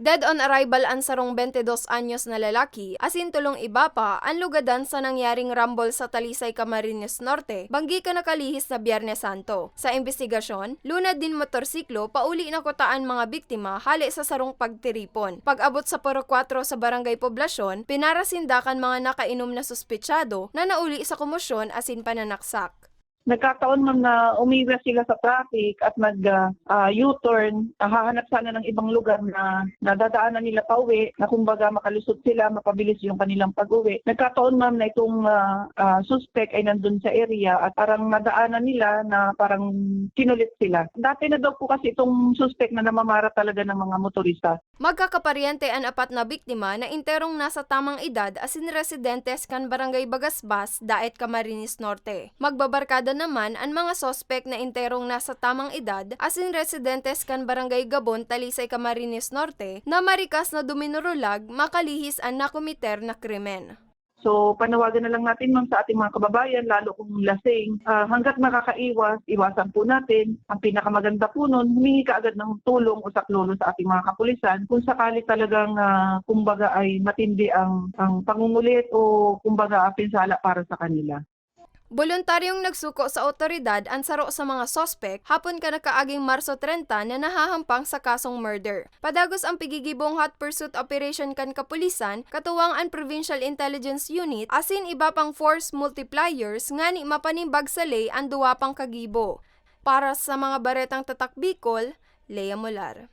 Dead on arrival ang sarong 22 anyos na lalaki, asin tulong iba pa ang lugadan sa nangyaring rumble sa Talisay, Camarines Norte, banggi ka nakalihis na Biyernes Santo. Sa investigasyon, lunad din motorsiklo, pauli na kutaan mga biktima hali sa sarong pagtiripon. Pag-abot sa Poro 4 sa Barangay Poblasyon, pinarasindakan mga nakainom na suspetsado na nauli sa komosyon asin pananaksak. Nagkataon man na umiwas sila sa traffic at nag-U-turn, hahanap sana ng ibang lugar na nadadaanan nila pa uwi, na kumbaga makalusot sila, mapabilis yung kanilang pag-uwi. Nagkataon ma'am na itong ah, ah, suspect ay nandun sa area at parang nadaanan nila na parang kinulit sila. Dati na daw po kasi itong suspect na namamara talaga ng mga motorista. Magkakaparyente ang apat na biktima na interong nasa tamang edad asin residentes kan Barangay Bagasbas, Daet, Camarines Norte. Magbabarkada naman ang mga sospek na interong nasa tamang edad asin residentes kan Barangay Gabon, Talisay, Camarines Norte na marikas na duminurulag makalihis ang nakomiter na krimen. So panawagan na lang natin ma'am sa ating mga kababayan, lalo kung lasing, ah, hanggat makakaiwas, iwasan po natin. Ang pinakamaganda po nun, humingi ka agad ng tulong o saklolo sa ating mga kapulisan kung sakali talagang ah, kumbaga ay matindi ang, ang pangungulit o kumbaga pinsala para sa kanila. Voluntaryong nagsuko sa otoridad ang saro sa mga sospek hapon ka nakaaging Marso 30 na nahahampang sa kasong murder. Padagos ang pigigibong hot pursuit operation kan kapulisan, katuwang ang Provincial Intelligence Unit, asin iba pang force multipliers nga ni mapanimbag sa lay ang duwa pang kagibo. Para sa mga baretang tatak Bicol, Lea Molar.